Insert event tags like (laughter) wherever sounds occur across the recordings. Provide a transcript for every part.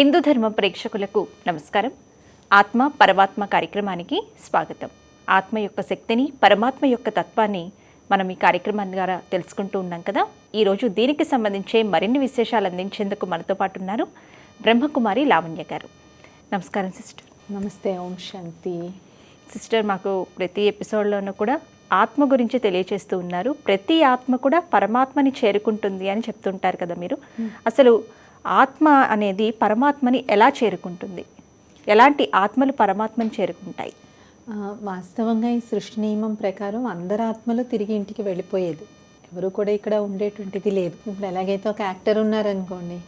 హిందూ ధర్మ ప్రేక్షకులకు నమస్కారం. ఆత్మ పరమాత్మ కార్యక్రమానికి స్వాగతం. ఆత్మ యొక్క శక్తిని పరమాత్మ యొక్క తత్వాన్ని మనం ఈ కార్యక్రమం ద్వారా తెలుసుకుంటూ ఉన్నాం కదా. ఈరోజు దీనికి సంబంధించే మరిన్ని విశేషాలు అందించేందుకు మనతో పాటు ఉన్నారు బ్రహ్మకుమారి లావణ్య గారు. నమస్కారం సిస్టర్. నమస్తే ఓం శాంతి. సిస్టర్ మాకు ప్రతి ఎపిసోడ్లోనూ కూడా ఆత్మ గురించి తెలియచేస్తూ ఉన్నారు. ప్రతి ఆత్మ కూడా పరమాత్మని చేరుకుంటుంది అని చెప్తుంటారు కదా మీరు. అసలు ఆత్మ అనేది పరమాత్మని ఎలా చేరుకుంటుంది? ఎలాంటి ఆత్మలు పరమాత్మని చేరుకుంటాయి? వాస్తవంగా ఈ సృష్టి నియమం ప్రకారం అందరు ఆత్మలు తిరిగి ఇంటికి వెళ్ళిపోయేది. ఎవరు కూడా ఇక్కడ ఉండేటువంటిది లేదు. ఇప్పుడు ఎలాగైతే ఒక యాక్టర్ ఉన్నారనుకోండి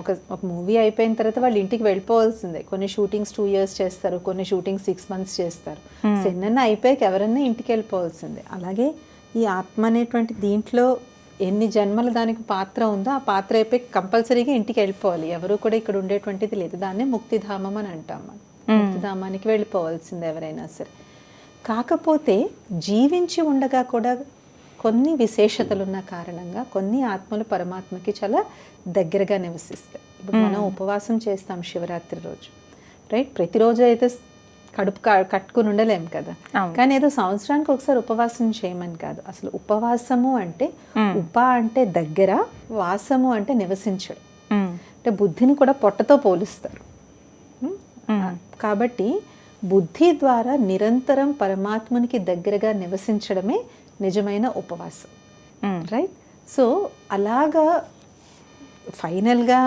ఒక ఒక మూవీ అయిపోయిన తర్వాత వాళ్ళు ఇంటికి వెళ్ళిపోవాల్సిందే. కొన్ని షూటింగ్స్ టూ ఇయర్స్ చేస్తారు కొన్ని షూటింగ్స్ సిక్స్ మంత్స్ చేస్తారు. ఎన్నన్నా అయిపోయాక ఎవరన్నా ఇంటికి వెళ్ళిపోవాల్సిందే. అలాగే ఈ ఆత్మ అనేటువంటి దీంట్లో ఎన్ని జన్మల దానికి పాత్ర ఉందో ఆ పాత్ర అయిపోయి కంపల్సరీగా ఇంటికి వెళ్ళిపోవాలి. ఎవరు కూడా ఇక్కడ ఉండేటువంటిది లేదు. దాన్నే ముక్తిధామం అని అంటాం మనం. ముక్తిధామానికి వెళ్ళిపోవాల్సింది ఎవరైనా సరే. కాకపోతే జీవించి ఉండగా కూడా కొన్ని విశేషతలు ఉన్న కారణంగా కొన్ని ఆత్మలు పరమాత్మకి చాలా దగ్గరగా నివసిస్తాయి. ఇప్పుడు మనం ఉపవాసం చేస్తాం శివరాత్రి రోజు. రైట్? ప్రతిరోజు అయితే కడుపు కట్టుకుని ఉండలేం కదా. కానీ ఏదో సంవత్సరానికి ఒకసారి ఉపవాసం చేయమని కాదు అసలు ఉపవాసము అంటే ఉప అంటే దగ్గర వాసము అంటే నివసించడం. అంటే బుద్ధిని కూడా పొట్టతో పోలుస్తారు? కాబట్టి బుద్ధి ద్వారా నిరంతరం పరమాత్మనికి దగ్గరగా నివసించడమే నిజమైన ఉపవాసం. రైట్ సో అలాగా ఫైనల్గా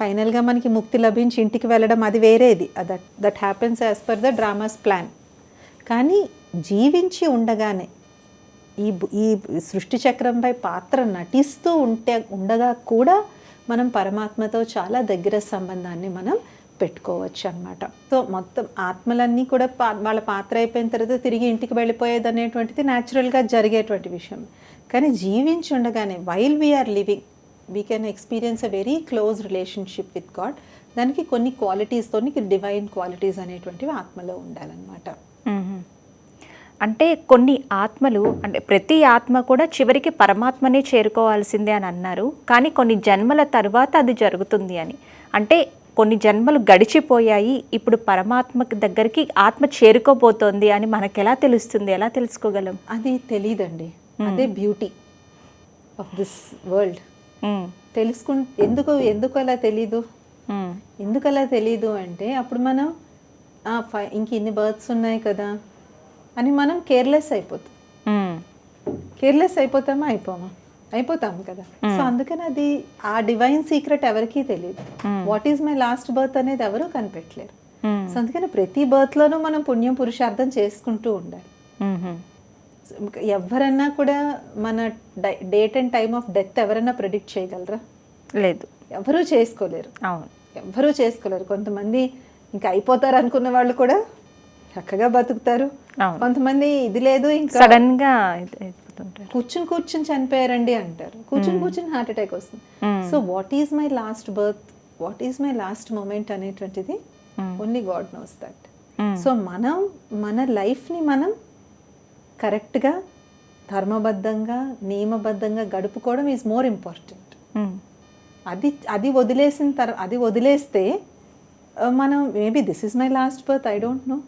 ఫైనల్గా మనకి ముక్తి లభించి ఇంటికి వెళ్ళడం అది వేరేది. That that happens as per the dramas plan కానీ జీవించి ఉండగానే ఈ ఈ సృష్టి చక్రంపై పాత్ర నటిస్తూ ఉంటే ఉండగా కూడా మనం పరమాత్మతో చాలా దగ్గర సంబంధాన్ని మనం పెట్టుకోవచ్చు అన్నమాట. సో మొత్తం ఆత్మలన్నీ కూడా పా వాళ్ళ పాత్ర అయిపోయిన తర్వాత తిరిగి ఇంటికి వెళ్ళిపోయేది అనేటువంటిది న్యాచురల్గా జరిగేటువంటి విషయం. కానీ జీవించి ఉండగానే while we are living we can experience a very close relationship with God దానికి కొన్ని క్వాలిటీస్తో డివైన్ క్వాలిటీస్ అనేటువంటివి ఆత్మలో ఉండాలన్నమాట. అంటే కొన్ని ఆత్మలు అంటే ప్రతి ఆత్మ కూడా చివరికి పరమాత్మనే చేరుకోవాల్సిందే అని అన్నారు. కానీ కొన్ని జన్మల తర్వాత అది జరుగుతుంది అని. అంటే కొన్ని జన్మలు గడిచిపోయాయి ఇప్పుడు పరమాత్మ దగ్గరికి ఆత్మ చేరుకోబోతోంది అని మనకు ఎలా తెలుస్తుంది? ఎలా తెలుసుకోగలం? అది తెలీదండి. అదే బ్యూటీ ఆఫ్ దిస్ వరల్డ్. తెలుసుకు ఎందుకు ఎందుకు అలా తెలీదు? మ్మ్. ఎందుకు అలా తెలీదు అంటే అప్పుడు మనం "ఆ, ఫై- ఇంక ఇన్ని బర్త్స్ ఉన్నాయి కదా అని మనం కేర్లెస్ అయిపోతాం. మ్మ్. కేర్లెస్ అయిపోతామా? అయిపోమా? అయిపోతాం కదా. సో అందుకని అది ఆ డివైన్ సీక్రెట్ ఎవరికీ తెలియదు what is my last birth అనేది ఎవరు కనిపెట్టలేరు. సో అందుకని ప్రతి బర్త్లోనూ మనం పుణ్యం పురుషార్థం చేసుకుంటూ ఉండాలి. ఎవరన్నా కూడా మన date and time of death ఎవరన్నా ప్రిడిక్ట్ చేయగలరా? లేదు. ఎవరూ చేసుకోలేరు. అవును. ఎవ్వరూ చేసుకోలేరు. కొంతమంది ఇంకా అయిపోతారు అనుకున్న వాళ్ళు కూడా చక్కగా బతుకుతారు. కొంతమంది ఇది లేదు ఇంకా సడన్గా కూర్చుని కూర్చుని చనిపోయారండి అంటారు. కూర్చుని కూర్చుని హార్ట్ అటాక్ వస్తుంది. So what is my last birth? What is my last moment అనేటువంటిది only God knows that. So మనం మన లైఫ్ని మనం కరెక్ట్గా ధర్మబద్ధంగా నియమబద్ధంగా గడుపుకోవడం ఈజ్ మోర్ ఇంపార్టెంట్. అది అది వదిలేసిన తర్వాత అది వదిలేస్తే మనం maybe this is my last birth I don't know.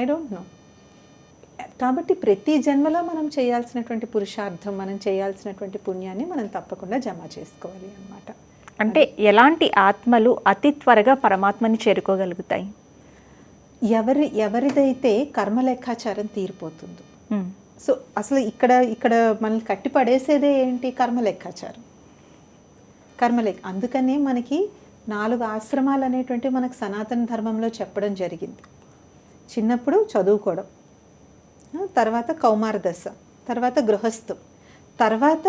I don't know కాబట్టి ప్రతి జన్మలో మనం చేయాల్సినటువంటి పురుషార్థం మనం చేయాల్సినటువంటి పుణ్యాన్ని మనం తప్పకుండా జమ చేసుకోవాలి అన్నమాట. అంటే ఎలాంటి ఆత్మలు అతి త్వరగా పరమాత్మని చేరుకోగలుగుతాయి? ఎవరి ఎవరిదైతే కర్మ లెక్కాచారం తీరిపోతుందో. సో అసలు ఇక్కడ ఇక్కడ మనల్ని కట్టి పడేసేదే ఏంటి కర్మ లెక్కాచారం? కర్మ లెక్క అందుకనే మనకి నాలుగు ఆశ్రమాలు అనేటువంటి మనకు సనాతన ధర్మంలో చెప్పడం జరిగింది. చిన్నప్పుడు చదువుకోవడం తర్వాత కౌమార దశ తర్వాత గృహస్థం తర్వాత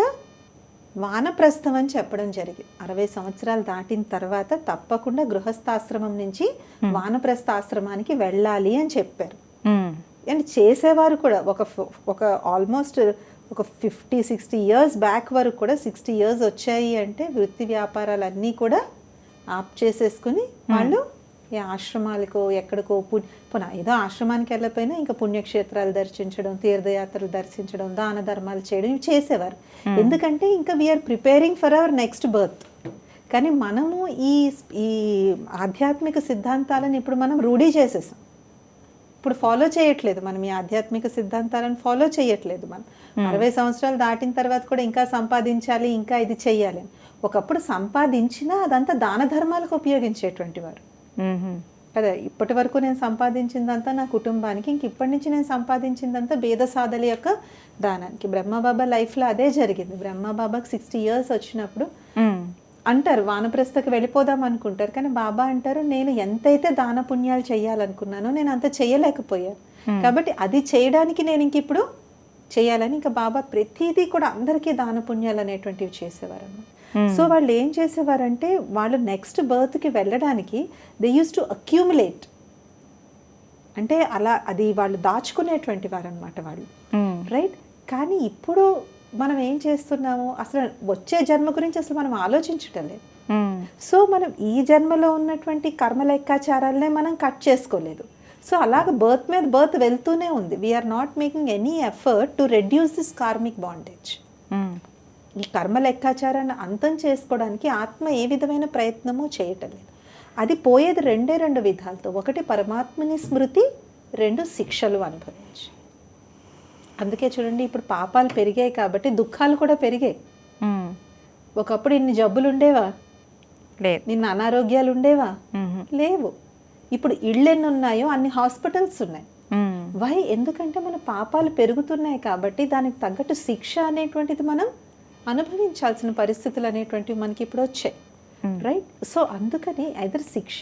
వానప్రస్థం అని చెప్పడం జరిగింది. అరవై సంవత్సరాలు దాటిన తర్వాత తప్పకుండా గృహస్థాశ్రమం నుంచి వానప్రస్థ ఆశ్రమానికి వెళ్ళాలి అని చెప్పారు. అండ్ చేసేవారు కూడా ఒక ఒక ఆల్మోస్ట్ ఒక ఫిఫ్టీ సిక్స్టీ ఇయర్స్ బ్యాక్ వరకు కూడా సిక్స్టీ ఇయర్స్ వచ్చాయి అంటే వృత్తి వ్యాపారాలన్నీ కూడా ఆప్ చేసేసుకుని వాళ్ళు ఏ ఆశ్రమాలకో ఎక్కడికో పుణ్య పునః ఏదో ఆశ్రమానికి వెళ్ళకపోయినా ఇంకా పుణ్యక్షేత్రాలు దర్శించడం తీర్థయాత్రలు దర్శించడం దాన ధర్మాలు చేయడం ఇవి చేసేవారు. ఎందుకంటే ఇంకా we are preparing for our next birth కానీ మనము ఈ ఈ ఆధ్యాత్మిక సిద్ధాంతాలను ఇప్పుడు మనం రూఢీ చేసేసాం. ఇప్పుడు ఫాలో చేయట్లేదు మనం ఈ ఆధ్యాత్మిక సిద్ధాంతాలను ఫాలో చేయట్లేదు మనం. అరవై సంవత్సరాలు దాటిన తర్వాత కూడా ఇంకా సంపాదించాలి ఇంకా ఇది చెయ్యాలి అని. ఒకప్పుడు సంపాదించినా అదంతా దాన ధర్మాలకు ఉపయోగించేటువంటి వారు. కదా ఇప్పటి వరకు నేను సంపాదించిందంతా నా కుటుంబానికి ఇంక ఇప్పటి నుంచి నేను సంపాదించిందంతా భేద సాధల యొక్క దానానికి. బ్రహ్మబాబా లైఫ్లో అదే జరిగింది. బ్రహ్మబాబాకి సిక్స్టీ ఇయర్స్ వచ్చినప్పుడు. అంటారు వానప్రస్థకు వెళ్ళిపోదాం అనుకుంటారు. కానీ బాబా అంటారు నేను ఎంతైతే దాన పుణ్యాలు చేయాలనుకున్నానో నేను అంత చేయలేకపోయాను. కాబట్టి అది చేయడానికి నేను ఇంక ఇప్పుడు చేయాలని ఇంకా బాబా ప్రతిదీ కూడా అందరికీ దాన పుణ్యాలు అనేటువంటివి చేసేవారు సో వాళ్ళు ఏం చేసేవారంటే వాళ్ళు నెక్స్ట్ బర్త్కి వెళ్ళడానికి దే యూస్ టు అక్యూములేట్ అంటే అలా అది వాళ్ళు దాచుకునేటువంటి వారు అనమాట వాళ్ళు. రైట్ కానీ ఇప్పుడు మనం ఏం చేస్తున్నాము? అసలు వచ్చే జన్మ గురించి అసలు మనం ఆలోచించటం లేదు. సో మనం ఈ జన్మలో ఉన్నటువంటి కర్మ లెక్కాచారాలనే మనం కట్ చేసుకోలేదు. సో అలాగ బర్త్ మీద బర్త్ వెళ్తూనే ఉంది. We are not making any effort to reduce this karmic bondage. ఈ కర్మ లెక్కాచారాన్ని అంతం చేసుకోవడానికి ఆత్మ ఏ విధమైన ప్రయత్నము చేయటం లేదు. అది పోయేది రెండే రెండు విధాలతో. ఒకటి పరమాత్మని స్మృతి రెండు శిక్షలు అనుభవించి. అందుకే చూడండి ఇప్పుడు పాపాలు పెరిగాయి కాబట్టి దుఃఖాలు కూడా పెరిగాయి. ఒకప్పుడు ఇన్ని జబ్బులు ఉండేవా? లేదు. నిన్న అనారోగ్యాలు ఉండేవా. లేవు. ఇప్పుడు ఇళ్ళు ఎన్ని ఉన్నాయో అన్ని హాస్పిటల్స్ ఉన్నాయి. వై? ఎందుకంటే మన పాపాలు పెరుగుతున్నాయి కాబట్టి దానికి తగ్గట్టు శిక్ష అనేటువంటిది మనం అనుభవించాల్సిన పరిస్థితులు అనేటువంటివి మనకి ఇప్పుడు వచ్చాయి. రైట్ సో అందుకని ఐదర్ శిక్ష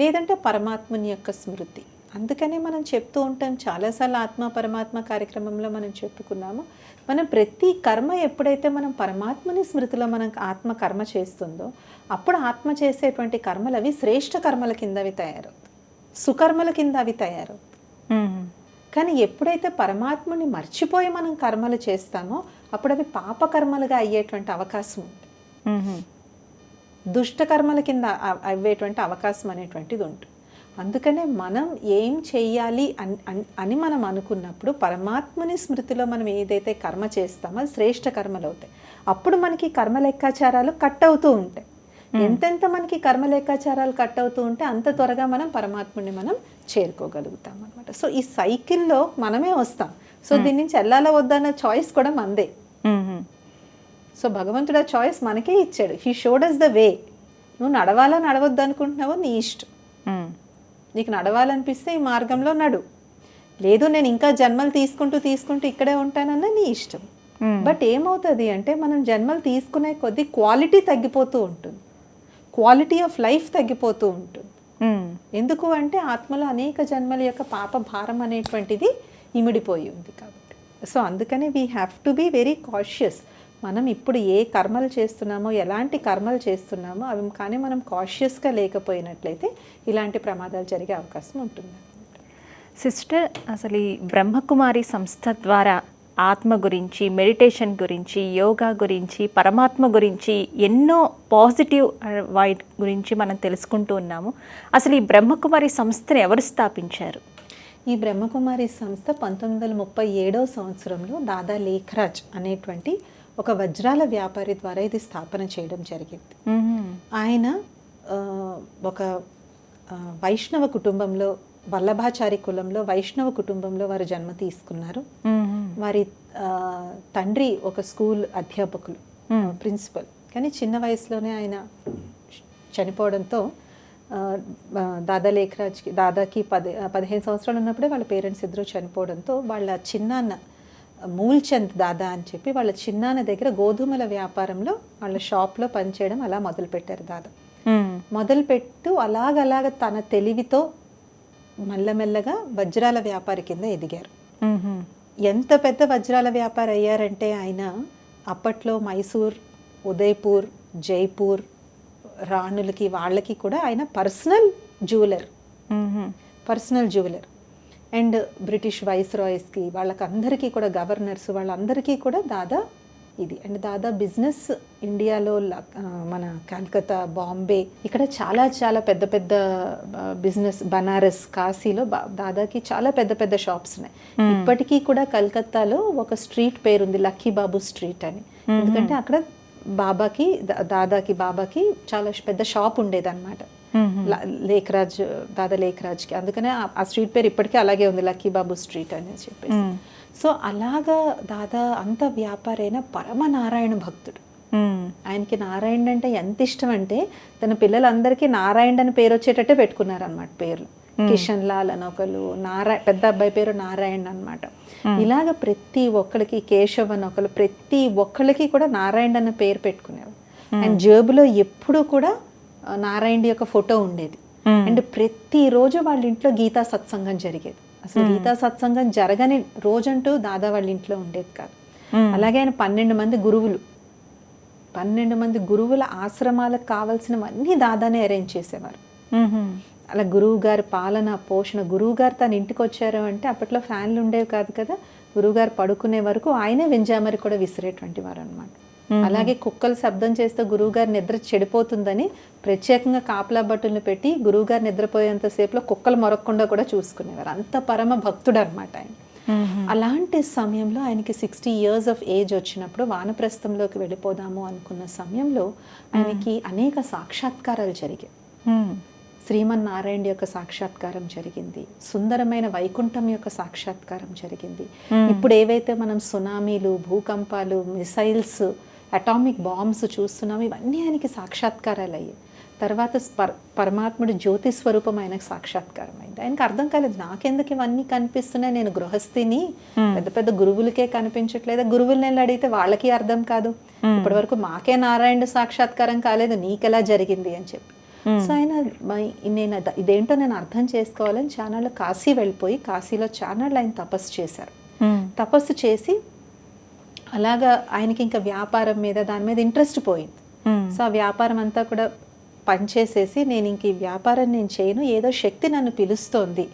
లేదంటే పరమాత్మని యొక్క స్మృతి. అందుకనే మనం చెప్తూ ఉంటాం చాలాసార్లు ఆత్మ పరమాత్మ కార్యక్రమంలో మనం చెప్పుకున్నాము. మనం ప్రతి కర్మ ఎప్పుడైతే మనం పరమాత్మని స్మృతిలో మనం ఆత్మ కర్మ చేస్తుందో అప్పుడు ఆత్మ చేసేటువంటి కర్మలు అవి శ్రేష్ఠ కర్మల కింద అవి తయారవుతాయి. సుకర్మల కింద అవి తయారవుతాయి. కానీ ఎప్పుడైతే పరమాత్మని మర్చిపోయి మనం కర్మలు చేస్తామో అప్పుడు అవి పాప కర్మలుగా అయ్యేటువంటి అవకాశం ఉంది. మ్మ్. దుష్ట కర్మల కింద అ- అవ్వేటువంటి అవకాశం అనేటువంటిది ఉంటుంది. అందుకనే మనం ఏం చెయ్యాలి అన్- మనం అనుకున్నప్పుడు పరమాత్మని స్మృతిలో మనం ఏదైతే కర్మ చేస్తామో అది శ్రేష్ఠ కర్మలు అవుతాయి. అప్పుడు మనకి కర్మ లెక్కాచారాలు కట్ అవుతూ ఉంటాయి. ఎంతెంత మనకి కర్మ లెక్కాచారాలు కట్ అవుతూ ఉంటే అంత త్వరగా మనం పరమాత్ముని మనం చేరుకోగలుగుతాం అనమాట సో ఈ సైకిల్లో మనమే వస్తాం. సో దీని నుంచి వెళ్ళాలా వద్దన్న చాయిస్ కూడా మనదే మ్మ్. సో భగవంతుడు ఆ చాయిస్ మనకే ఇచ్చాడు. He showed us the way నువ్వు నడవాలా నడవద్దు అనుకుంటున్నావో నీ ఇష్టం. మ్మ్. నీకు నడవాలనిపిస్తే ఈ మార్గంలో నడు. లేదు నేను ఇంకా జన్మలు తీసుకుంటూ తీసుకుంటూ ఇక్కడే ఉంటానన్నా నీ ఇష్టం. బట్ ఏమవుతుంది అంటే మనం జన్మలు తీసుకునే కొద్దీ క్వాలిటీ తగ్గిపోతూ ఉంటుంది. క్వాలిటీ ఆఫ్ లైఫ్ తగ్గిపోతూ ఉంటుంది. మ్మ్. ఎందుకు అంటే ఆత్మలో అనేక జన్మల యొక్క పాప భారం అనేటువంటిది ఇమిడిపోయి ఉంది కాబట్టి. సో అందుకని we have to be very cautious మనం ఇప్పుడు ఏ కర్మలు చేస్తున్నామో ఎలాంటి కర్మలు చేస్తున్నామో అవి కానీ మనం కాషియస్గా లేకపోయినట్లయితే ఇలాంటి ప్రమాదాలు జరిగే అవకాశం ఉంటుంది. సిస్టర్ అసలు ఈ బ్రహ్మకుమారి సంస్థ ద్వారా ఆత్మ గురించి మెడిటేషన్ గురించి యోగా గురించి పరమాత్మ గురించి ఎన్నో పాజిటివ్ వైట్ గురించి మనం తెలుసుకుంటూ ఉన్నాము. అసలు ఈ బ్రహ్మకుమారి సంస్థను ఎవరు స్థాపించారు? ఈ బ్రహ్మకుమారి సంస్థ పంతొమ్మిది వందల ముప్పై ఏడవ సంవత్సరంలో దాదా లేఖరాజ్ అనేటువంటి ఒక వజ్రాల వ్యాపారి ద్వారా ఇది స్థాపన చేయడం జరిగింది. ఆయన ఒక వైష్ణవ కుటుంబంలో వల్లభాచారి కులంలో వైష్ణవ కుటుంబంలో వారు జన్మ తీసుకున్నారు. వారి తండ్రి ఒక స్కూల్ అధ్యాపకులు ప్రిన్సిపల్ కానీ చిన్న వయసులోనే ఆయన చనిపోవడంతో దాదా లేఖరాజ్కి దాదాకి పది పదిహేను సంవత్సరాలు ఉన్నప్పుడే వాళ్ళ పేరెంట్స్ ఇద్దరు చనిపోవడంతో వాళ్ళ చిన్నాన్న మూల్చంద్ దాదా అని చెప్పి వాళ్ళ చిన్నాన్న దగ్గర గోధుమల వ్యాపారంలో వాళ్ళ షాప్లో పనిచేయడం అలా మొదలుపెట్టారు దాదా. మొదలుపెట్టు అలాగలాగ తన తెలివితో మెల్లమెల్లగా వజ్రాల వ్యాపారి కింద ఎదిగారు. ఎంత పెద్ద వజ్రాల వ్యాపారి అయ్యారంటే ఆయన అప్పట్లో మైసూర్ ఉదయ్పూర్ జైపూర్ రాణులకి వాళ్ళకి కూడా ఆయన personal jeweller. Personal jeweller. And British vice రాయస్కి వాళ్ళకందరికీ కూడా గవర్నర్స్ వాళ్ళందరికీ కూడా దాదా ఇది. అండ్ దాదా బిజినెస్ ఇండియాలో మన కలకత్తా బాంబే ఇక్కడ చాలా చాలా పెద్ద పెద్ద బిజినెస్ బనారస్ కాశీలో దాదాకి చాలా పెద్ద పెద్ద షాప్స్ ఉన్నాయి. ఇప్పటికీ కూడా కలకత్తాలో ఒక స్ట్రీట్ పేరుంది లక్కీ బాబు స్ట్రీట్ అని. ఎందుకంటే అక్కడ బాబాకి దాదాకి బాబాకి చాలా పెద్ద షాప్ ఉండేదన్నమాట. లేఖరాజ్ దాదా లేఖరాజ్కి అందుకనే ఆ- ఆ స్ట్రీట్ పేరు ఇప్పటికీ అలాగే ఉంది లక్కీ బాబు స్ట్రీట్ అని చెప్పేసి. సో అలాగా దాదా అంత వ్యాపారైన పరమ నారాయణ భక్తుడు ఆయనకి నారాయణ అంటే ఎంత ఇష్టం అంటే తన పిల్లలందరికీ నారాయణ అని పేరు వచ్చేటట్టే పెట్టుకున్నారనమాట పేర్లు. కిషన్ లాల్ అని ఒకరు నారాయణ పెద్ద అబ్బాయి పేరు నారాయణ అన్నమాట. ఇలాగ ప్రతి ఒక్కరికి కేశవ్ అని ఒకరు ప్రతి ఒక్కరికి కూడా నారాయణ అన్న పేరు పెట్టుకునేవారు. అండ్ జేబులో ఎప్పుడూ కూడా నారాయణ యొక్క ఫోటో ఉండేది. అండ్ ప్రతిరోజు వాళ్ళ ఇంట్లో గీతా సత్సంగం జరిగేది. అసలు గీతా సత్సంగం జరగని రోజంటూ దాదా వాళ్ళ ఇంట్లో ఉండేది కాదు. అలాగే ఆయన పన్నెండు మంది గురువులు. పన్నెండు మంది గురువుల ఆశ్రమాలకు కావాల్సినవన్నీ దాదానే అరేంజ్ చేసేవారు. అలా గురువు గారి పాలన పోషణ గురువు గారు తన ఇంటికి వచ్చారు అంటే అప్పట్లో ఫ్యాన్లు ఉండేవి కాదు కదా. గురువు గారు పడుకునే వరకు ఆయనే వెంజామరి కూడా విసిరేటువంటి వారు అనమాట అలాగే కుక్కలు శబ్దం చేస్తే గురువు గారి నిద్ర చెడిపోతుందని ప్రత్యేకంగా కాపలా బట్టుల్ని పెట్టి గురువు గారు నిద్రపోయేంతసేపులో కుక్కలు మొరక్కుండా కూడా చూసుకునేవారు. అంత పరమ భక్తుడు అనమాట ఆయన అలాంటి సమయంలో ఆయనకి సిక్స్టీ ఇయర్స్ ఆఫ్ ఏజ్ వచ్చినప్పుడు వానప్రస్థంలోకి వెళ్ళిపోదాము అనుకున్న సమయంలో ఆయనకి అనేక సాక్షాత్కారాలు జరిగాయి. శ్రీమన్నారాయణ యొక్క సాక్షాత్కారం జరిగింది. సుందరమైన వైకుంఠం యొక్క సాక్షాత్కారం జరిగింది. ఇప్పుడు ఏవైతే మనం సునామీలు భూకంపాలు మిసైల్స్ అటామిక్ బాంబ్స్ చూస్తున్నాం ఇవన్నీ ఆయనకి సాక్షాత్కారాలు అయ్యాయి తర్వాత పర పరమాత్ముడు జ్యోతి స్వరూపం ఆయనకు సాక్షాత్కారం అయింది ఆయనకు అర్థం కాలేదు నాకెందుకు ఇవన్నీ కనిపిస్తున్నాయి? నేను గృహస్థిని. పెద్ద పెద్ద గురువులకే కనిపించట్లేదు? గురువులు నేను అడిగితే వాళ్ళకి అర్థం కాదు. ఇప్పటి వరకు మాకే నారాయణ సాక్షాత్కారం కాలేదు నీకెలా జరిగింది అని చెప్పి. సో ఆయన మ- నేను ఇదేంటో నేను అర్థం చేసుకోవాలని చానాళ్ళు కాశీ వెళ్ళిపోయి కాశీలో చానాళ్ళు ఆయన తపస్సు చేశారు. తపస్సు చేసి అలాగా ఆయనకి ఇంకా వ్యాపారం మీద దాని మీద ఇంట్రెస్ట్ పోయింది. సో ఆ వ్యాపారం అంతా కూడా పనిచేసేసి నేను ఇంక ఈ వ్యాపారం నేను చేయను ఏదో శక్తి నన్ను పిలుస్తోంది.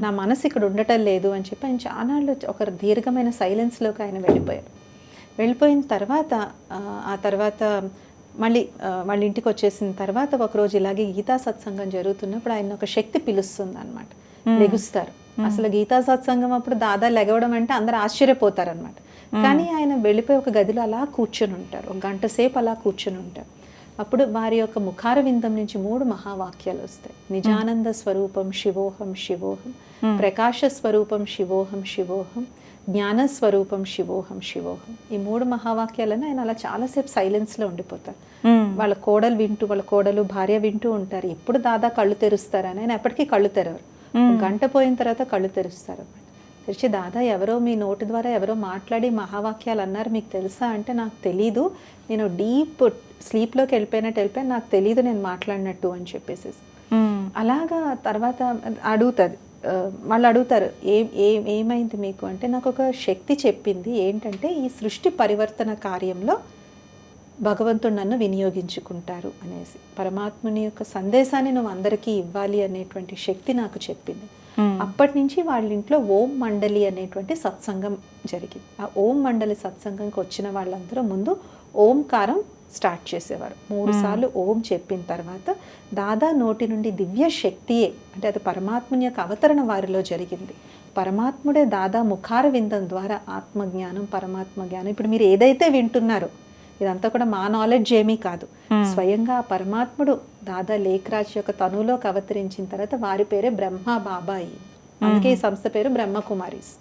నా మనసు ఇక్కడ ఉండటం లేదు అని చెప్పి ఆయన చానాళ్ళు ఒక దీర్ఘమైన సైలెన్స్లోకి ఆయన వెళ్ళిపోయారు. వెళ్ళిపోయిన తర్వాత ఆ తర్వాత మళ్ళీ వాళ్ళ ఇంటికి వచ్చేసిన తర్వాత ఒకరోజు ఇలాగే గీతా సత్సంగం జరుగుతున్నప్పుడు ఆయన ఒక శక్తి పిలుస్తుంది అనమాట లెగుస్తారు. అసలు గీతా సత్సంగం అప్పుడు దాదా లెగవడం అంటే అందరు ఆశ్చర్యపోతారు అనమాట కానీ ఆయన వెళ్ళిపోయి ఒక గదిలో అలా కూర్చొని ఉంటారు. ఒక గంట సేపు అలా కూర్చొని ఉంటారు. అప్పుడు వారి యొక్క ముఖార విందం నుంచి మూడు మహావాక్యాలు వస్తాయి. నిజానంద స్వరూపం శివోహం శివోహం ప్రకాశ స్వరూపం శివోహం శివోహం జ్ఞాన స్వరూపం శివోహం శివోహం. ఈ మూడు మహావాక్యాలను ఆయన అలా చాలాసేపు సైలెన్స్లో ఉండిపోతారు. వాళ్ళ కోడలు వింటూ వాళ్ళ కోడలు భార్య వింటూ ఉంటారు. ఎప్పుడు దాదా కళ్ళు తెరుస్తారని ఆయన ఎప్పటికీ కళ్ళు తెరవరు. గంట పోయిన తర్వాత కళ్ళు తెరుస్తారు తెరిచి దాదా ఎవరో మీ నోటి ద్వారా ఎవరో మాట్లాడి మహావాక్యాలు అన్నారు. మీకు తెలుసా అంటే నాకు తెలీదు. నేను డీప్ స్లీప్లోకి వెళ్ళిపోయినట్టు వెళ్ళిపోయి నాకు తెలీదు నేను మాట్లాడినట్టు అని చెప్పేసి అలాగా తర్వాత అడుగుతుంది. వాళ్ళు అడుగుతారు ఏం ఏం ఏమైంది మీకు? అంటే నాకు ఒక శక్తి చెప్పింది ఏంటంటే ఈ సృష్టి పరివర్తన కార్యంలో భగవంతుడు నన్ను వినియోగించుకుంటారు అనేసి. పరమాత్ముని యొక్క సందేశాన్ని నువ్వు అందరికీ ఇవ్వాలి అనేటువంటి శక్తి నాకు చెప్పింది. అప్పటి నుంచి వాళ్ళ ఇంట్లో ఓం మండలి అనేటువంటి సత్సంగం జరిగింది. ఆ ఓం మండలి సత్సంగంకి వచ్చిన వాళ్ళందరూ ముందు ఓంకారం స్టార్ట్ చేసేవారు. మూడు సార్లు ఓం చెప్పిన తర్వాత దాదా నోటి నుండి దివ్య శక్తియే అంటే అది పరమాత్ముని యొక్క అవతరణ వారిలో జరిగింది. పరమాత్ముడే దాదా ముఖార విందం ద్వారా ఆత్మజ్ఞానం పరమాత్మ జ్ఞానం ఇప్పుడు మీరు ఏదైతే వింటున్నారో ఇదంతా కూడా మా నాలెడ్జ్ ఏమీ కాదు. స్వయంగా ఆ పరమాత్ముడు దాదా లేఖరాజ్ యొక్క తనులోకి అవతరించిన తర్వాత వారి పేరే బ్రహ్మ బాబాయి. అందుకే ఈ సంస్థ పేరు బ్రహ్మకుమారీస్.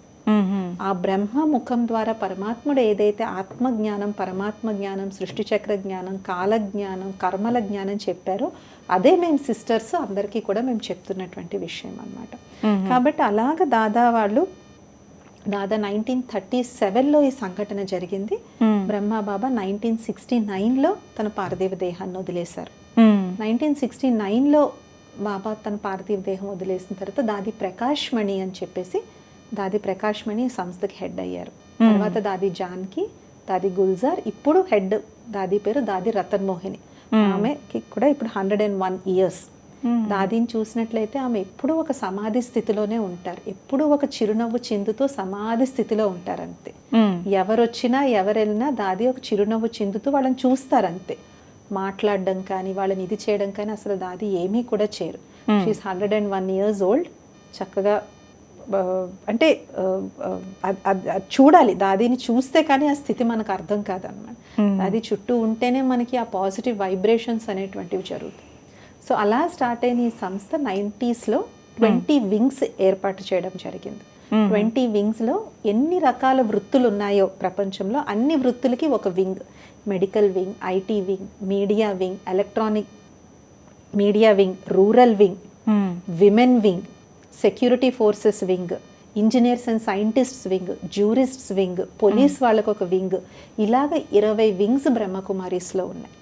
ఆ బ్రహ్మ ముఖం ద్వారా పరమాత్ముడు ఏదైతే ఆత్మ జ్ఞానం పరమాత్మ జ్ఞానం సృష్టి చక్ర జ్ఞానం కాల జ్ఞానం కర్మల జ్ఞానం చెప్పారో అదే మేము సిస్టర్స్ అందరికీ కూడా మేము చెప్తున్నటువంటి విషయం అన్నమాట. కాబట్టి అలాగ దాదా వాళ్ళు దాదా నైన్టీన్ థర్టీ సెవెన్లో ఈ సంఘటన జరిగింది. బ్రహ్మ బాబా నైన్టీన్ సిక్స్టీ నైన్లో తన పార్థివ దేహాన్ని వదిలేశారు. నైన్టీన్ సిక్స్టీ నైన్లో బాబా తన పార్థివ దేహం వదిలేసిన తర్వాత దాది ప్రకాష్ మణి అని చెప్పేసి దాది ప్రకాష్ మణి సంస్థకి హెడ్ అయ్యారు. తర్వాత దాది జాన్కి దాది గుల్జార్ ఇప్పుడు హెడ్ దాది పేరు దాది రతన్ మోహిని ఆమెకి కూడా ఇప్పుడు హండ్రెడ్ అండ్ వన్ ఇయర్స్. దాదిని చూసినట్లయితే ఆమె ఎప్పుడూ ఒక సమాధి స్థితిలోనే ఉంటారు. ఎప్పుడూ ఒక చిరునవ్వు చిందుతూ సమాధి స్థితిలో ఉంటారు అంతే ఎవరొచ్చినా ఎవరెళ్ళినా దాది ఒక చిరునవ్వు చిందుతూ వాళ్ళని చూస్తారు అంతే మాట్లాడడం కానీ వాళ్ళని ఇది చేయడం కానీ అసలు దాది ఏమీ కూడా చేయరు. She's hundred and one years old చక్కగా అంటే చూడాలి. దాదిని చూస్తే కానీ ఆ స్థితి మనకు అర్థం కాదనమాట. అది చుట్టూ ఉంటేనే మనకి ఆ పాజిటివ్ వైబ్రేషన్స్ అనేటువంటివి జరుగుతాయి. సో అలా స్టార్ట్ అయిన ఈ సంస్థ నైంటీస్లో ట్వంటీ వింగ్స్ ఏర్పాటు చేయడం జరిగింది. ట్వంటీ వింగ్స్లో ఎన్ని రకాల వృత్తులు ఉన్నాయో ప్రపంచంలో అన్ని వృత్తులకి ఒక wing. Medical wing IT wing media wing electronic media wing rural wing women wing security forces wing engineers and scientists wing jurists wing police వాళ్ళకు ఒక వింగ్. ఇలాగ ఇరవై వింగ్స్ బ్రహ్మకుమారీస్లో ఉన్నాయి.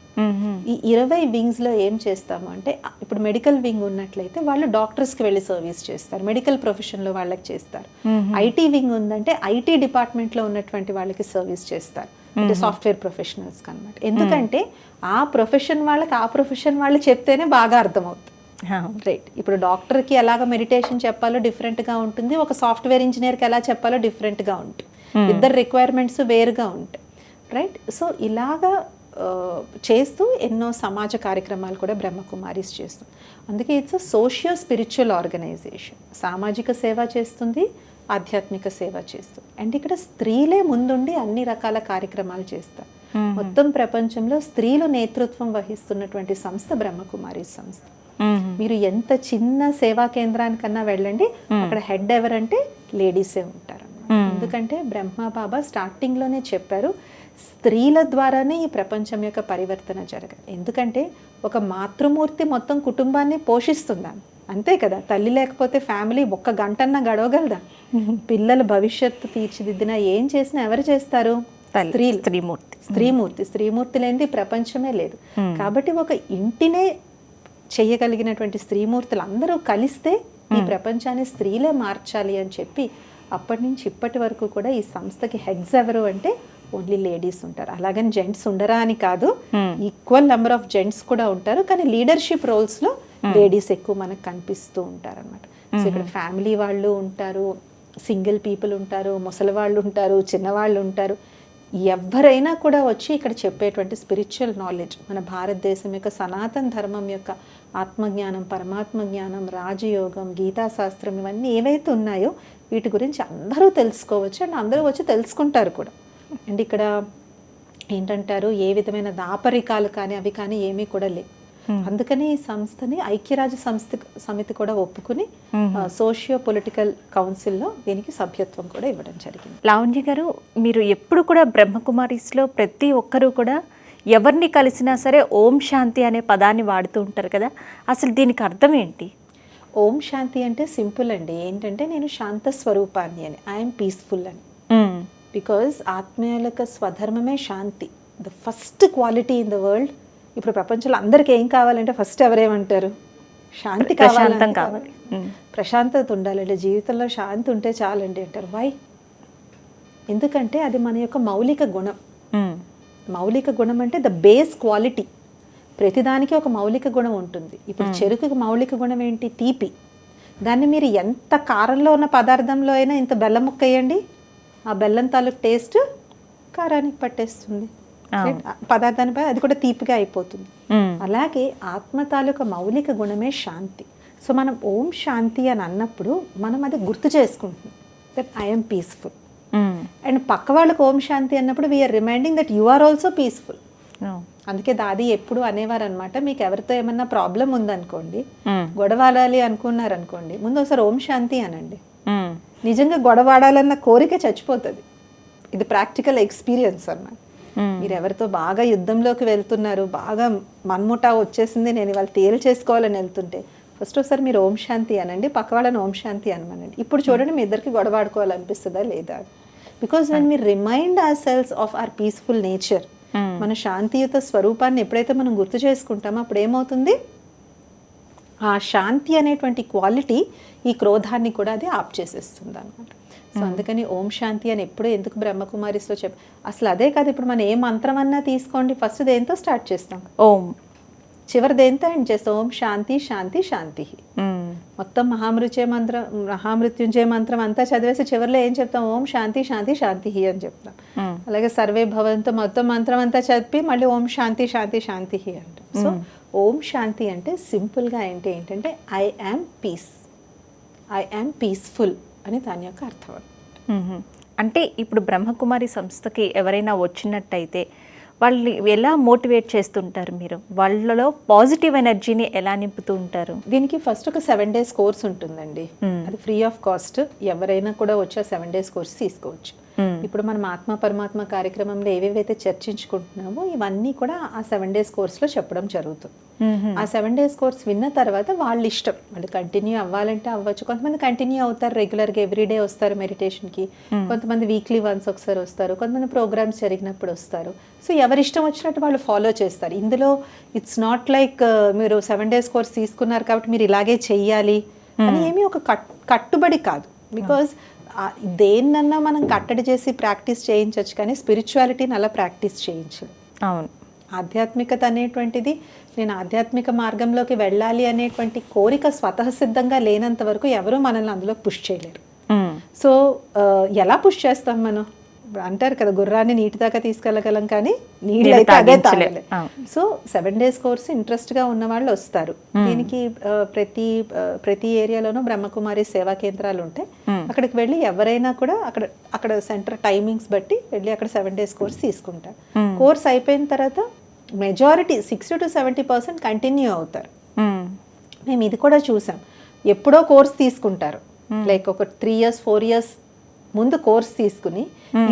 ఈ ఇరవై వింగ్స్లో ఏం చేస్తాము అంటే ఇప్పుడు మెడికల్ వింగ్ ఉన్నట్లయితే వాళ్ళు డాక్టర్స్కి వెళ్ళి సర్వీస్ చేస్తారు. మెడికల్ ప్రొఫెషన్లో వాళ్ళకి చేస్తారు. ఐటీ వింగ్ ఉందంటే ఐటీ డిపార్ట్మెంట్లో ఉన్నటువంటి వాళ్ళకి సర్వీస్ చేస్తారు. అంటే సాఫ్ట్వేర్ ప్రొఫెషనల్స్కి అనమాట ఎందుకంటే ఆ ప్రొఫెషన్ వాళ్ళకి ఆ ప్రొఫెషన్ వాళ్ళు చెప్తేనే బాగా అర్థమవుతుంది. రైట్. ఇప్పుడు డాక్టర్కి ఎలాగ మెడిటేషన్ చెప్పాలో డిఫరెంట్గా ఉంటుంది. ఒక సాఫ్ట్వేర్ ఇంజనీర్కి ఎలా చెప్పాలో డిఫరెంట్గా ఉంటుంది. ఇద్దరు రిక్వైర్మెంట్స్ వేరుగా ఉంటాయి. రైట్. సో ఇలాగా చేస్తూ ఎన్నో సమాజ కార్యక్రమాలు కూడా బ్రహ్మకుమారీస్ చేస్తుంది అందుకే ఇట్స్ సోషియో స్పిరిచువల్ ఆర్గనైజేషన్ సామాజిక సేవ చేస్తుంది ఆధ్యాత్మిక సేవ చేస్తుంది అండ్ ఇక్కడ స్త్రీలే ముందుండి అన్ని రకాల కార్యక్రమాలు చేస్తారు. మొత్తం ప్రపంచంలో స్త్రీలు నేతృత్వం వహిస్తున్నటువంటి సంస్థ బ్రహ్మకుమారి సంస్థ. మీరు ఎంత చిన్న సేవా కేంద్రానికన్నా వెళ్ళండి అక్కడ హెడ్ ఎవరంటే లేడీసే ఉంటారు ఎందుకంటే బ్రహ్మ బాబా స్టార్టింగ్లోనే చెప్పారు స్త్రీల ద్వారానే ఈ ప్రపంచం యొక్క పరివర్తన జరగాలి ఎందుకంటే ఒక మాతృమూర్తి మొత్తం కుటుంబాన్ని పోషిస్తుందా? అంతే కదా తల్లి లేకపోతే ఫ్యామిలీ ఒక్క గంటన్నా గడవగలదా? (laughs) పిల్లల భవిష్యత్తు తీర్చిదిద్దినా ఏం చేసినా ఎవరు చేస్తారు? స్త్రీలు స్త్రీమూర్తి. స్త్రీమూర్తి స్త్రీమూర్తి లేనిది ప్రపంచమే లేదు. కాబట్టి ఒక ఇంటినే చేయగలిగినటువంటి స్త్రీమూర్తులు అందరూ కలిస్తే ఈ ప్రపంచాన్ని స్త్రీలే మార్చాలి అని చెప్పి అప్పటి నుంచి ఇప్పటి వరకు కూడా ఈ సంస్థకి హెడ్స్ ఎవరు అంటే ఓన్లీ లేడీస్ ఉంటారు. అలాగని జెంట్స్ ఉండరా అని కాదు ఈక్వల్ నెంబర్ ఆఫ్ జెంట్స్ కూడా ఉంటారు. కానీ లీడర్షిప్ రోల్స్లో లేడీస్ ఎక్కువ మనకు కనిపిస్తూ ఉంటారు అనమాట సో ఇక్కడ ఫ్యామిలీ వాళ్ళు ఉంటారు సింగిల్ పీపుల్ ఉంటారు ముసలి వాళ్ళు ఉంటారు చిన్నవాళ్ళు ఉంటారు. ఎవరైనా కూడా వచ్చి ఇక్కడ చెప్పేటువంటి స్పిరిచువల్ నాలెడ్జ్ మన భారతదేశం యొక్క సనాతన ధర్మం యొక్క ఆత్మజ్ఞానం పరమాత్మ జ్ఞానం రాజయోగం గీతాశాస్త్రం ఇవన్నీ ఏవైతే ఉన్నాయో వీటి గురించి అందరూ తెలుసుకోవచ్చు. అండ్ అందరూ వచ్చి తెలుసుకుంటారు కూడా. అండ్ ఇక్కడ ఏంటంటారు ఏ విధమైన దాపరికాలు కానీ అవి కానీ ఏమీ కూడా లేవు. అందుకని ఈ సంస్థని ఐక్యరాజ్య సంస్థ సమితి కూడా ఒప్పుకుని సోషియో పొలిటికల్ కౌన్సిల్లో దీనికి సభ్యత్వం కూడా ఇవ్వడం జరిగింది. లావణ్య గారు మీరు ఎప్పుడు కూడా బ్రహ్మకుమారీస్లో ప్రతి ఒక్కరూ కూడా ఎవరిని కలిసినా సరే ఓం శాంతి అనే పదాన్ని వాడుతూ ఉంటారు కదా అసలు దీనికి అర్థం ఏంటి? ఓం శాంతి అంటే సింపుల్ అండి. ఏంటంటే నేను శాంత స్వరూపాన్ని అని ఐఎమ్ పీస్ఫుల్ అని. బికాజ్ ఆత్మీయులకు స్వధర్మమే శాంతి. The first quality in the world ఇప్పుడు ప్రపంచంలో అందరికీ ఏం కావాలంటే ఫస్ట్ ఎవరేమంటారు శాంతి ప్రశాంతం కావాలని కావాలి. ప్రశాంతత ఉండాలండి. జీవితంలో శాంతి ఉంటే చాలండి అంటారు. వై ఎందుకంటే అది మన యొక్క మౌలిక గుణం. మౌలిక గుణం అంటే ద బేస్ క్వాలిటీ ప్రతిదానికి ఒక మౌలిక గుణం ఉంటుంది. ఇప్పుడు చెరుకుకి మౌలిక గుణం ఏంటి? తీపి. దాన్ని మీరు ఎంత కారంలో ఉన్న పదార్థంలో అయినా ఇంత బెల్లం ముక్క వేయండి. ఆ బెల్లం తాలూకు టేస్ట్ కారానికి పట్టేస్తుంది. పదార్థానిపై అది కూడా తీపిగా అయిపోతుంది. అలాగే ఆత్మ తాలూకా మౌలిక గుణమే శాంతి. సో మనం ఓం శాంతి అని అన్నప్పుడు మనం అది గుర్తు చేసుకుంటున్నాం దట్ ఐఎమ్ పీస్ఫుల్. అండ్ పక్క వాళ్ళకి ఓం శాంతి అన్నప్పుడు we are reminding that you are also peaceful. అందుకే దాది ఎప్పుడు అనేవారు అనమాట మీకు ఎవరితో ఏమన్నా ప్రాబ్లం ఉందనుకోండి. గొడవాడాలి అనుకున్నారనుకోండి ముందు ఒకసారి ఓం శాంతి అనండి. నిజంగా గొడవాడాలన్న కోరిక చచ్చిపోతుంది. ఇది ప్రాక్టికల్ ఎక్స్పీరియన్స్ అన్నమాట మ్మ్. మీరు ఎవరితో బాగా యుద్ధంలోకి వెళ్తున్నారు బాగా మన్ముటా వచ్చేసింది నేను ఇవాళ తేలి చేసుకోవాలని వెళ్తుంటే ఫస్ట్ ఒకసారి మీరు ఓం శాంతి అనండి పక్క వాళ్ళని ఓం శాంతి అనమనండి. ఇప్పుడు చూడండి మీ ఇద్దరికి గొడవ ఆడుకోవాలనిపిస్తుందా లేదా because when we remind ourselves of our peaceful nature. మన శాంతియుత స్వరూపాన్ని ఎప్పుడైతే మనం గుర్తు చేసుకుంటామో అప్పుడు ఏమవుతుంది ఆ శాంతి అనేటువంటి క్వాలిటీ ఈ క్రోధాన్ని కూడా అది ఆప్ చేసేస్తుంది అనమాట సో అందుకని ఓం శాంతి అని ఎప్పుడు ఎందుకు బ్రహ్మకుమారిస్లో చెప్ అసలు అదే కాదు ఇప్పుడు మనం ఏ మంత్రం అన్నా తీసుకోండి ఫస్ట్ దేంతో స్టార్ట్ చేస్తాం? ఓం. చివరి దేంతో ఎండ్ చేస్తాం? ఓం శాంతి శాంతి శాంతి. మ్మ్. మొత్తం మహామృత్యే మంత్రం మహామృత్యుంజయ మంత్రం అంతా చదివేసి చివరిలో ఏం చెప్తాం? ఓం శాంతి శాంతి శాంతి అని చెప్తాం. మ్మ్. అలాగే సర్వే భవంతో మొత్తం మంత్రం అంతా చదివి మళ్ళీ ఓం శాంతి శాంతి శాంతి అంటాం. సో ఓం శాంతి అంటే సింపుల్గా ఏంటి ఏంటంటే I am peace I am peaceful అని దాని యొక్క అర్థం. అంటే ఇప్పుడు బ్రహ్మకుమారి సంస్థకి ఎవరైనా వచ్చినట్టయితే వాళ్ళని ఎలా మోటివేట్ చేస్తుంటారు మీరు? వాళ్ళలో పాజిటివ్ ఎనర్జీని ఎలా నింపుతూ ఉంటారు? దీనికి ఫస్ట్ ఒక సెవెన్ డేస్ కోర్స్ ఉంటుందండి. అది ఫ్రీ ఆఫ్ కాస్ట్. ఎవరైనా కూడా వచ్చి సెవెన్ డేస్ కోర్స్ తీసుకోవచ్చు. ఇప్పుడు మనం ఆత్మ పరమాత్మ కార్యక్రమంలో ఏవేవైతే చర్చించుకుంటున్నామో ఇవన్నీ కూడా ఆ సెవెన్ డేస్ కోర్స్లో చెప్పడం జరుగుతుంది. మ్మ్. ఆ సెవెన్ డేస్ కోర్స్ విన్న తర్వాత వాళ్ళ ఇష్టం. వాళ్ళు కంటిన్యూ అవ్వాలంటే అవ్వచ్చు. కొంతమంది కంటిన్యూ అవుతారు రెగ్యులర్గా ఎవ్రీడే వస్తారు మెడిటేషన్కి కొంతమంది వీక్లీ వన్స్ ఒకసారి వస్తారు. కొంతమంది ప్రోగ్రామ్స్ జరిగినప్పుడు వస్తారు. సో ఎవరి ఇష్టం వచ్చినట్టు వాళ్ళు ఫాలో చేస్తారు. ఇందులో ఇట్స్ నాట్ లైక్ మీరు సెవెన్ డేస్ కోర్స్ తీసుకున్నారు కాబట్టి మీరు ఇలాగే చెయ్యాలి అని ఏమీ ఒక కట్ కట్టుబడి కాదు. బికాజ్ దేన్నన్నా మనం కట్టడి చేసి ప్రాక్టీస్ చేయించవచ్చు కానీ స్పిరిచువాలిటీని అలా ప్రాక్టీస్ చేయించదు అవును. ఆధ్యాత్మికత అనేటువంటిది నేను ఆధ్యాత్మిక మార్గంలోకి వెళ్ళాలి అనేటువంటి కోరిక స్వతఃసిద్ధంగా లేనంత వరకు ఎవరు మనల్ని అందులో పుష్ చేయలేరు. సో ఎలా పుష్ చేస్తాం మనం? అంటారు కదా గుర్రాన్ని నీటి దాకా తీసుకెళ్ళగలం కానీ నీళ్ళు అయితే అదే. తాగలేం. సో సెవెన్ డేస్ కోర్స్ ఇంట్రెస్ట్గా ఉన్న వాళ్ళు వస్తారు. దీనికి ప్రతి ప్రతి ఏరియాలోనూ బ్రహ్మకుమారి సేవా కేంద్రాలు ఉంటాయి. అక్కడికి వెళ్ళి ఎవరైనా కూడా అక్కడ అక్కడ సెంటర్ టైమింగ్స్ బట్టి వెళ్ళి అక్కడ సెవెన్ డేస్ కోర్స్ తీసుకుంటారు. కోర్స్ అయిపోయిన తర్వాత majority sixty to seventy percent continue అవుతారు. మేము. ఇది కూడా చూసాం. ఎప్పుడో కోర్స్ తీసుకుంటారు. లైక్ ఒక త్రీ ఇయర్స్ ఫోర్ ఇయర్స్ ముందు కోర్స్ తీసుకుని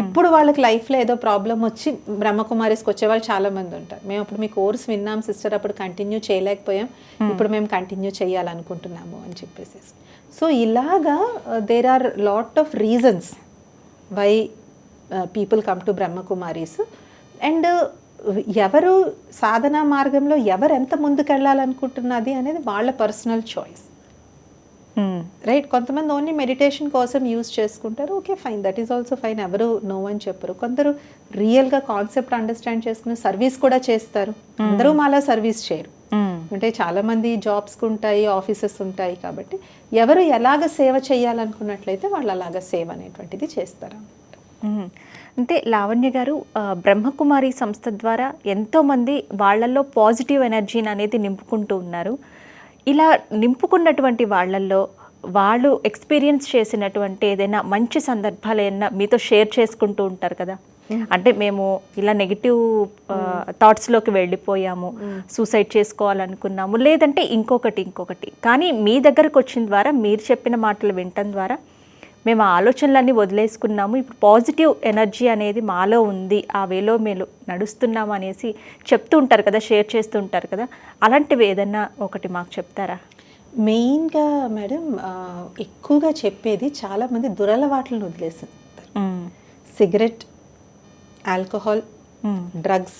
ఇప్పుడు వాళ్ళకి లైఫ్లో ఏదో ప్రాబ్లం వచ్చి బ్రహ్మకుమారిస్కి వచ్చే వాళ్ళు చాలా మంది ఉంటారు. మేము అప్పుడు మీ కోర్స్ విన్నాం సిస్టర్ అప్పుడు కంటిన్యూ చేయలేకపోయాం. ఇప్పుడు మేము కంటిన్యూ చేయాలనుకుంటున్నాము అని చెప్పేసి. సో ఇలాగా there are lot of reasons why people come to Brahma Kumaris. And ఎవరు సాధనా మార్గంలో ఎవరు ఎంత ముందుకెళ్ళాలనుకుంటున్నది అనేది వాళ్ళ పర్సనల్ చాయిస్. రైట్ కొంతమంది ఓన్లీ మెడిటేషన్ కోసం యూజ్ చేసుకుంటారు. Okay fine that is also fine ఎవరు నో అని చెప్పరు. కొందరు రియల్గా కాన్సెప్ట్ అండర్స్టాండ్ చేసుకుని సర్వీస్ కూడా చేస్తారు. అందరూ మాలా సర్వీస్ చేయరు. మ్మ్. అంటే చాలా మంది జాబ్స్కి ఉంటాయి ఆఫీసెస్ ఉంటాయి కాబట్టి ఎవరు ఎలాగ సేవ చేయాలనుకున్నట్లయితే వాళ్ళు అలాగ సేవ అనేటువంటిది చేస్తారు. అంటే లావణ్య గారు బ్రహ్మకుమారి సంస్థ ద్వారా ఎంతోమంది వాళ్ళల్లో పాజిటివ్ ఎనర్జీని అనేది నింపుకుంటూ ఉన్నారు. ఇలా నింపుకున్నటువంటి వాళ్ళల్లో వాళ్ళు ఎక్స్పీరియన్స్ చేసినటువంటి ఏదైనా మంచి సందర్భాలు ఏదైనా మీతో షేర్ చేసుకుంటూ ఉంటారు కదా? అంటే మేము ఇలా నెగిటివ్ థాట్స్లోకి వెళ్ళిపోయాము సూసైడ్ చేసుకోవాలనుకున్నాము లేదంటే ఇంకొకటి ఇంకొకటి. కానీ మీ దగ్గరకు వచ్చిన ద్వారా మీరు చెప్పిన మాటలు వినటం ద్వారా మేము ఆ ఆలోచనలన్నీ వదిలేసుకున్నాము ఇప్పుడు పాజిటివ్ ఎనర్జీ అనేది మాలో ఉంది ఆ వేలో మేము నడుస్తున్నాము అనేసి చెప్తూ ఉంటారు కదా షేర్ చేస్తూ ఉంటారు కదా అలాంటివి ఏదన్నా ఒకటి మాకు చెప్తారా మెయిన్గా మేడం ఎక్కువగా చెప్పేది చాలామంది దురలవాట్లను వదిలేస్తారు మ్మ్. Cigarette alcohol. డ్రగ్స్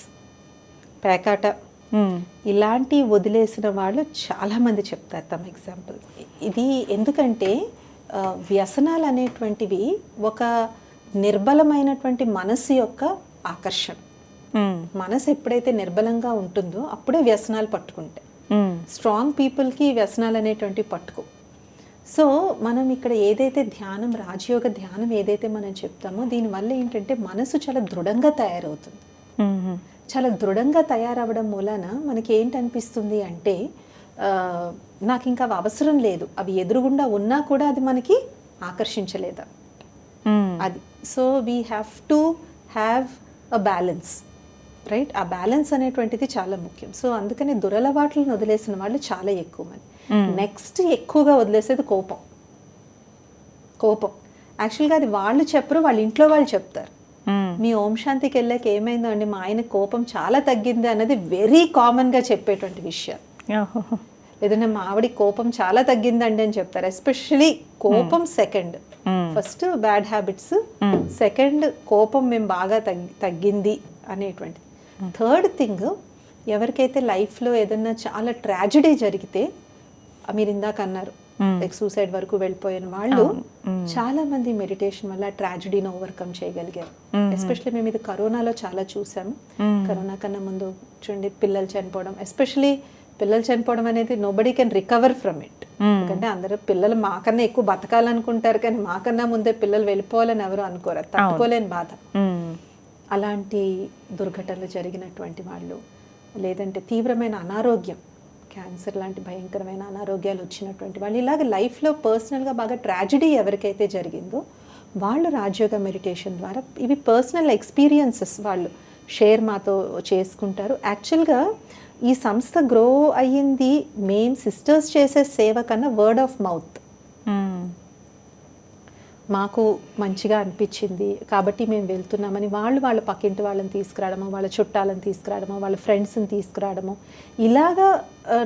పేకాట. ఇలాంటి వదిలేసిన వాళ్ళు చాలామంది చెప్తారు తమ ఎగ్జాంపుల్ ఇది ఎందుకంటే వ్యసనాలు అనేటువంటివి ఒక నిర్బలమైనటువంటి మనసు యొక్క ఆకర్షణ మ్మ్. మనసు ఎప్పుడైతే నిర్బలంగా ఉంటుందో అప్పుడే వ్యసనాలు పట్టుకుంటాయి. స్ట్రాంగ్ పీపుల్కి వ్యసనాలు అనేటువంటి పట్టుకో సో మనం ఇక్కడ ఏదైతే ధ్యానం రాజయోగ ధ్యానం ఏదైతే మనం చెప్తామో దీనివల్ల ఏంటంటే మనసు చాలా దృఢంగా తయారవుతుంది మ్మ్. చాలా దృఢంగా తయారవ్వడం మూలాన మనకి ఏంటనిపిస్తుంది అంటే నాకు ఇంకా అవి అవసరం లేదు. అవి ఎదురుగుండా ఉన్నా కూడా అది మనకి ఆకర్షించలేదు. మ్మ్. అది. So we have to have a balance right ఆ బ్యాలెన్స్ అనేటువంటిది చాలా ముఖ్యం. సో అందుకని దురలవాట్లను వదిలేసిన వాళ్ళు చాలా ఎక్కువ మంది. నెక్స్ట్ ఎక్కువగా వదిలేసేది కోపం. కోపం. యాక్చువల్గా అది వాళ్ళు చెప్పరు వాళ్ళ ఇంట్లో వాళ్ళు చెప్తారు. మ్మ్. మీ ఓం శాంతికి వెళ్ళాక ఏమైందో అండి మా ఆయన కోపం చాలా తగ్గింది అన్నది వెరీ కామన్గా చెప్పేటువంటి విషయం. ఏదైనా మా ఆవిడ కోపం చాలా తగ్గిందండి అని చెప్తారు ఎస్పెషలీ కోపం second. First bad habits second కోపం మేము బాగా తగ్గి తగ్గింది అనేటువంటి. థర్డ్ థింగ్ ఎవరికైతే లైఫ్లో ఏదన్నా చాలా ట్రాజడీ జరిగితే మీరు ఇందాక అన్నారు లైక్ సూసైడ్ వరకు వెళ్ళిపోయిన వాళ్ళు చాలా మంది మెడిటేషన్ వల్ల ట్రాజడీని ఓవర్కమ్ చేయగలిగారు. ఎస్పెషల్లీ మేము ఇది కరోనాలో చాలా చూసాము. కరోనా కన్నా ముందు చూడండి పిల్లలు చనిపోవడం ఎస్పెషలీ పిల్లలు చనిపోవడం అనేది nobody can recover from it ఎందుకంటే అందరూ పిల్లలు మాకన్నా ఎక్కువ బతకాలనుకుంటారు కానీ మాకన్నా ముందే పిల్లలు వెళ్ళిపోవాలని ఎవరు అనుకోరు. తట్టుకోలేని బాధ. మ్మ్. అలాంటి దుర్ఘటనలు జరిగినటువంటి వాళ్ళు లేదంటే తీవ్రమైన అనారోగ్యం క్యాన్సర్ లాంటి భయంకరమైన అనారోగ్యాలు వచ్చినటువంటి వాళ్ళు ఇలాగ లైఫ్లో పర్సనల్గా బాగా ట్రాజడీ ఎవరికైతే జరిగిందో వాళ్ళు రాజయోగ మెడిటేషన్ ద్వారా ఇవి పర్సనల్ ఎక్స్పీరియన్సెస్ వాళ్ళు షేర్ మాతో చేసుకుంటారు. యాక్చువల్గా ఈ సంస్థ గ్రో అయ్యింది మెయిన్ సిస్టర్స్ చేసే సేవ కన్నా వర్డ్ ఆఫ్ మౌత్. మాకు మంచిగా అనిపించింది. కాబట్టి మేము వెళ్తున్నామని వాళ్ళు వాళ్ళ పక్కింటి వాళ్ళని తీసుకురావడము వాళ్ళ చుట్టాలను తీసుకురావడము వాళ్ళ ఫ్రెండ్స్ని తీసుకురావడము. ఇలాగా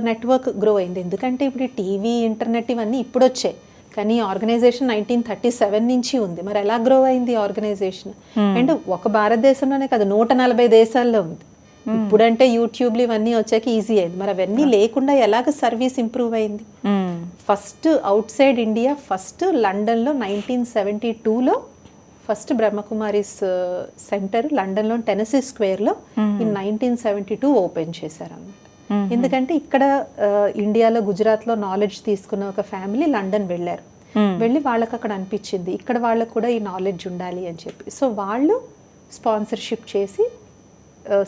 నెట్వర్క్ గ్రో అయింది. ఎందుకంటే ఇప్పుడు టీవీ ఇంటర్నెట్ ఇవన్నీ ఇప్పుడు వచ్చాయి కానీ ఆర్గనైజేషన్ నైన్టీన్ థర్టీ సెవెన్ నుంచి ఉంది. మరి ఎలా గ్రో అయింది ఆర్గనైజేషన్ అండ్ ఒక భారతదేశంలోనే కాదు నూట నలభై దేశాల్లో ఉంది. ఇప్పుడంటే యూట్యూబ్లు ఇవన్నీ వచ్చాక ఈజీ అయింది. మరి అవన్నీ లేకుండా ఎలాగ సర్వీస్ ఇంప్రూవ్ అయింది. First out side India first లండన్లో నైన్టీన్ సెవెంటీ టూలో ఫస్ట్ బ్రహ్మకుమారిస్ సెంటర్ లండన్లో Tennessee స్క్వేర్లో in nineteen seventy two open చేశారన్నమాట. ఎందుకంటే ఇక్కడ ఇండియాలో గుజరాత్లో నాలెడ్జ్ తీసుకున్న ఒక ఫ్యామిలీ లండన్ వెళ్ళారు. వెళ్ళి వాళ్ళకి అక్కడ అనిపించింది. ఇక్కడ వాళ్ళకు కూడా ఈ నాలెడ్జ్ ఉండాలి అని చెప్పి. సో వాళ్ళు స్పాన్సర్షిప్ చేసి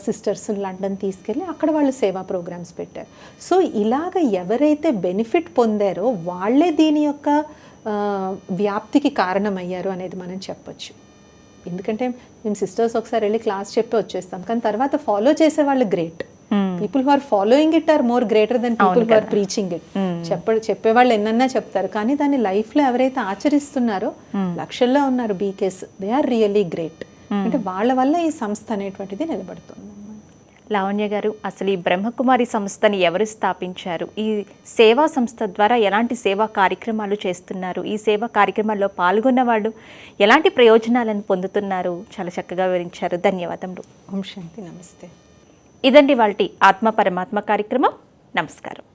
సిస్టర్స్ లండన్ తీసుకెళ్ళి అక్కడ వాళ్ళు సేవా ప్రోగ్రామ్స్ పెట్టారు. సో ఇలాగ ఎవరైతే బెనిఫిట్ పొందారో వాళ్ళే దీని యొక్క ఆ, వ్యాప్తికి కారణమయ్యారు అనేది మనం చెప్పొచ్చు. ఎందుకంటే మేము సిస్టర్స్ ఒకసారి వెళ్ళి క్లాస్ చెప్పి వచ్చేస్తాం. కానీ తర్వాత ఫాలో చేసే వాళ్ళు great. People who are following it are more greater than people who are preaching it చెప్ప చెప్పేవాళ్ళు ఎన్నన్నా చెప్తారు. కానీ దాన్ని లైఫ్లో ఎవరైతే ఆచరిస్తున్నారో లక్షల్లో ఉన్నారు BKs they are really great అంటే వాళ్ళ వల్ల ఈ సంస్థ అనేటువంటిది నిలబడుతుంది. లావణ్య గారు అసలు ఈ బ్రహ్మకుమారి సంస్థని ఎవరు స్థాపించారు? ఈ సేవా సంస్థ ద్వారా ఎలాంటి సేవా కార్యక్రమాలు చేస్తున్నారు? ఈ సేవా కార్యక్రమాల్లో పాల్గొన్న వాళ్ళు ఎలాంటి ప్రయోజనాలను పొందుతున్నారు? చాలా చక్కగా వివరించారు. ధన్యవాదములు. ఓం శాంతి నమస్తే. ఇదండి వాళ్ళ ఆత్మ పరమాత్మ కార్యక్రమం. నమస్కారం.